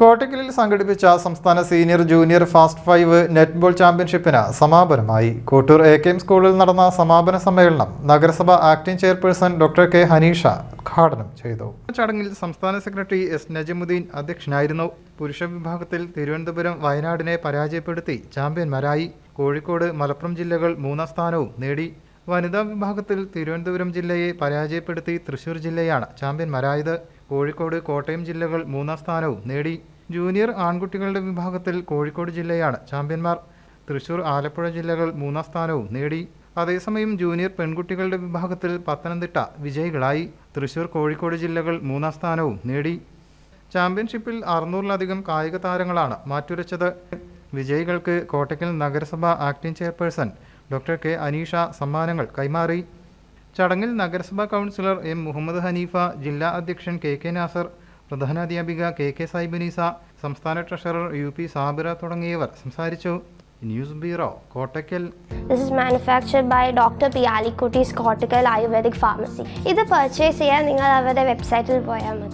കോട്ടക്കലിൽ സംഘടിപ്പിച്ച സംസ്ഥാന senior junior fast five netball ചാമ്പ്യൻഷിപ്പിന് സമാപനമായി. കോട്ടൂർ എ കെ എം സ്കൂളിൽ നടന്ന സമാപന സമ്മേളനം നഗരസഭ acting chairperson doctor K Haneesha ഉദ്ഘാടനം ചെയ്തു. ചടങ്ങിൽ സംസ്ഥാന സെക്രട്ടറി എസ് നജമുദ്ദീൻ അധ്യക്ഷനായിരുന്നു. പുരുഷ വിഭാഗത്തിൽ തിരുവനന്തപുരം വയനാടിനെ പരാജയപ്പെടുത്തി ചാമ്പ്യന്മാരായി. കോഴിക്കോട് മലപ്പുറം ജില്ലകൾ മൂന്നാം സ്ഥാനവും നേടി. വനിതാ വിഭാഗത്തിൽ തിരുവനന്തപുരം ജില്ലയെ പരാജയപ്പെടുത്തി തൃശൂർ ജില്ലയാണ് ചാമ്പ്യന്മാരായത്. കോഴിക്കോട് കോട്ടയം ജില്ലകൾ മൂന്നാം സ്ഥാനവും നേടി. ജൂനിയർ ആൺകുട്ടികളുടെ വിഭാഗത്തിൽ കോഴിക്കോട് ജില്ലയാണ് ചാമ്പ്യന്മാർ. തൃശൂർ ആലപ്പുഴ ജില്ലകൾ മൂന്നാം സ്ഥാനവും നേടി. അതേസമയം ജൂനിയർ പെൺകുട്ടികളുടെ വിഭാഗത്തിൽ പത്തനംതിട്ട വിജയികളായി. തൃശൂർ കോഴിക്കോട് ജില്ലകൾ മൂന്നാം സ്ഥാനവും നേടി. ചാമ്പ്യൻഷിപ്പിൽ അറുന്നൂറിലധികം കായിക താരങ്ങളാണ് മാറ്റുരച്ചത്. വിജയികൾക്ക് കോട്ടയ്ക്കൽ നഗരസഭ acting chairperson doctor K Aneesha സമ്മാനങ്ങൾ കൈമാറി. ചടങ്ങിൽ നഗരസഭാ കൗൺസിലർ എം മുഹമ്മദ് ഹനീഫ ജില്ലാ അധ്യക്ഷൻ കെ കെ നാസർ പ്രധാനാധ്യാപിക കെ കെ സൈബുനീസ സംസ്ഥാന ട്രഷറർ യു പി സാബിറ തുടങ്ങിയവർ സംസാരിച്ചു. News bureau Kottakkal This is manufactured by Dr. Alikutty's Kottakkal Ayurvedic pharmacy ഇത് പർച്ചേസ് ചെയ്യാൻ നിങ്ങൾ അവരുടെ വെബ്സൈറ്റിൽ പോയാൽ മതി.